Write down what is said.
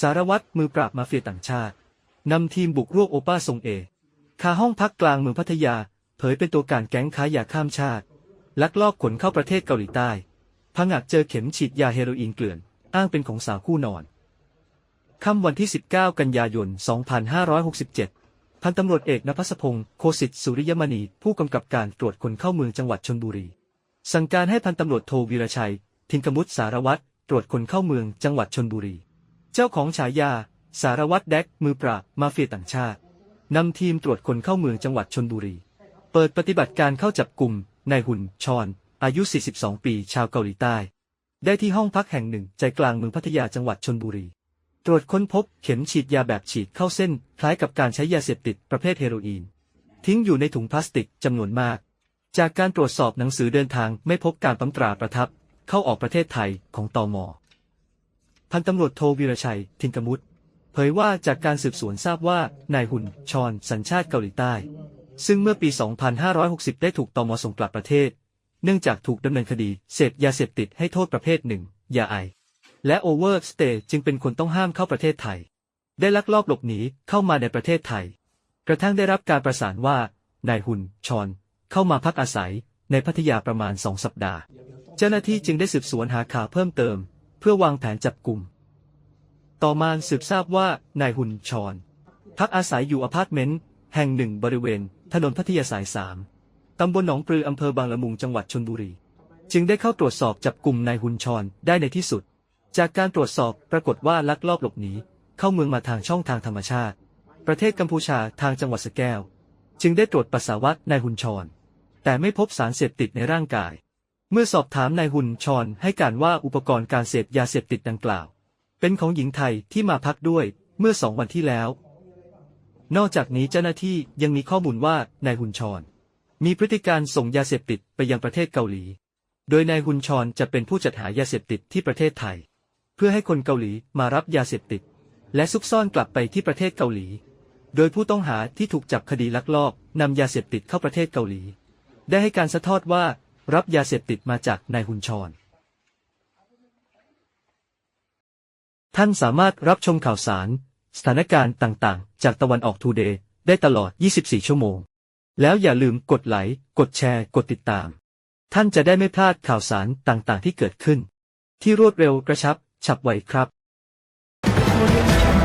สารวัตรมือปราบมาเฟียต่างชาตินำทีมบุกรวบโอป้าทรงเอคาห้องพักกลางเมืองพัทยา เผยเป็นตัวการแก๊งค้ายาข้ามชาติ ลักลอบขนเข้าประเทศเกาหลีใต้พังหักเจอเข็มฉีดยาเฮโรอีนเกลื่อน อ้างเป็นของสาวคู่นอนค่ำวันที่ 19 กันยายน 2567 พันตำรวจเอกนภัสพงศ์โคสิตสุริยมณี ผู้กำกับการตรวจคนเข้าเมืองจังหวัดชนบุรี สั่งการให้พันตำรวจโทวีรชัย ทินกมุตสารวัตรตรวจคนเข้าเมืองจังหวัดชนบุรี เจ้าของฉายา สารวัตรแดกมือปราบมาเฟียต่างชาตินำทีมตรวจคนเข้าเมืองจังหวัดชนบุรี เปิดปฏิบัติการเข้าจับกลุ่มนายหุ่นชอน อายุ 42 ปี ชาวเกาหลีใต้ ได้ที่ห้องพักแห่งหนึ่งใจกลางเมืองพัทยาจังหวัดชนบุรี ตรวจค้นพบเข็มฉีดยาแบบฉีดเข้าเส้น คล้ายกับการใช้ยาเสพติดประเภทเฮโรอีน ทิ้งอยู่ในถุงพลาสติกจำนวนมาก จากการตรวจสอบหนังสือเดินทางไม่พบการปั๊มตราประทับ เข้าออกประเทศไทยของตม พันตำรวจโทวีรชัย ทินกมุตเผยว่าจากการสืบสวนทราบว่านายหุ่น ชอน สัญชาติเกาหลีใต้ ซึ่งเมื่อปี 2560 ได้ถูกตมส่งกลับประเทศ เนื่องจากถูกดำเนินคดีเสพยาเสพติดให้โทษประเภทหนึ่งยาไอ และโอเวอร์สเตย์จึงเป็นคนต้องห้ามเข้าประเทศไทย ได้ลักลอบหลบหนีเข้ามาในประเทศไทย กระทั่งได้รับการประสานว่านายหุ่น ชอน เข้ามาพักอาศัยในพัทยาประมาณสองสัปดาห์ เจ้าหน้าที่จึงได้สืบสวนหาข่าวเพิ่มเติม เพื่อวางแผนจับกลุ่ม ต่อมาสืบทราบว่านายหุนชอนพักอาศัยอยู่อพาร์ตเมนต์แห่งหนึ่งบริเวณ ถนนพัทยาสายสามตำบลหนองปลืออำเภอบางละมุงจังหวัดชนบุรี จึงได้เข้าตรวจสอบจับกลุ่มนายหุนชอนได้ในที่สุด จากการตรวจสอบปรากฏว่าลักลอบหลบหนีเข้าเมืองมาทางช่องทางธรรมชาติ ประเทศกัมพูชาทางจังหวัดสแก้ว จึงได้ตรวจปัสสาวะนายหุนชอนแต่ไม่พบสารเสพติดในร่างกาย เมื่อสอบถามนายหุ่นชอนให้การว่าอุปกรณ์การเสพยาเสพติดดังกล่าว เป็นของหญิงไทยที่มาพักด้วยเมื่อสองวันที่แล้ว นอกจากนี้เจ้าหน้าที่ยังมีข้อมูลว่านายหุ่นชอนมีพฤติการส่งยาเสพติดไปยังประเทศเกาหลี โดยนายหุ่นชอนจะเป็นผู้จัดหายาเสพติดที่ประเทศไทย เพื่อให้คนเกาหลีมารับยาเสพติด และซุกซ่อนกลับไปที่ประเทศเกาหลี โดยผู้ต้องหาที่ถูกจับคดีลักลอบนำยาเสพติดเข้าประเทศเกาหลี ได้ให้การสะทอดว่า รับยาเสพติดมาจากนายหุนชอน ท่านสามารถรับชมข่าวสาร สถานการณ์ต่างๆ จากตะวันออกทูเดย์ได้ตลอด 24 ชั่วโมง แล้วอย่าลืมกดไลค์ กดแชร์ กดติดตาม ท่านจะได้ไม่พลาดข่าวสารต่างๆ ที่เกิดขึ้น ที่รวดเร็วกระชับ ฉับไวครับ